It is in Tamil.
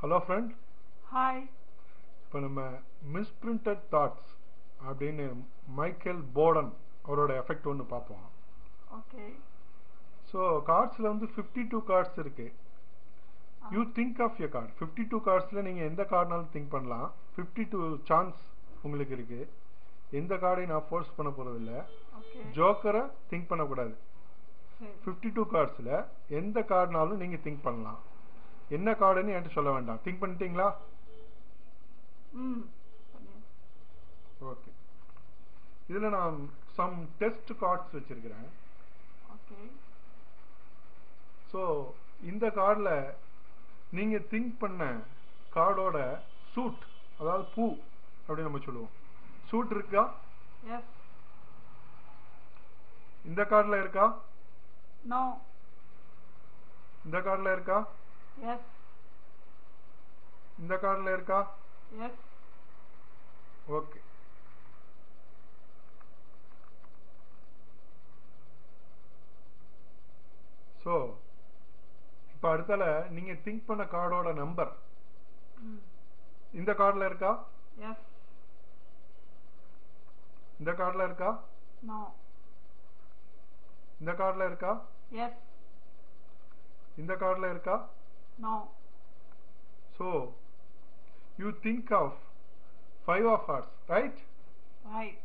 ஹலோ ஃப்ரெண்ட் ஹாய் இப்போ நம்ம மிஸ்பிரிண்டட் தாட்ஸ் அப்படின்னு மைக்கேல் போர்டன் அவரோட எஃபெக்ட் ஒன்று பார்ப்போம். ஓகே ஸோ கார்ட்ஸில் வந்து ஃபிஃப்டி டூ கார்ட்ஸ் இருக்கு you think of your card fifty two கார்ட்ஸில் நீங்கள் எந்த கார்டுனாலும் திங்க் பண்ணலாம். ஃபிஃப்டி டூ சான்ஸ் உங்களுக்கு இருக்கு. எந்த கார்டையும் நான் ஃபோர்ஸ் பண்ண போகிறதில்ல ஜோக்கரை திங்க் பண்ணக்கூடாது. ஃபிஃப்டி டூ கார்ட்ஸில் எந்த கார்டுனாலும் நீங்கள் திங்க் பண்ணலாம். என்ன கார்டுன்னு என்கிட்ட சொல்ல வேண்டாம். திங்க் பண்ணிட்டீங்களா. ஓகே இதில் நான் சம் டெஸ்ட் கார்ட்ஸ் வச்சிருக்கிறேன். ஸோ இந்த கார்டில் நீங்கள் திங்க் பண்ண கார்டோட சூட் அதாவது பூ அப்படின்னு நம்ம சொல்லுவோம். சூட் இருக்கா? இந்த கார்டில் இருக்கா? இந்த கார்டில் இருக்கா? எஸ் இந்த கார்டில் இருக்கா? எஸ் ஓகே ஸோ இப்போ அடுத்தால நீங்கள் திங்க் பண்ண கார்டோட நம்பர் இந்த கார்டில் இருக்கா? எஸ் இந்த கார்டில் இருக்கா? நோ இந்த கார்டில் இருக்கா? எஸ் இந்த கார்டில் இருக்கா? No. So, you think of five of us, right? Right.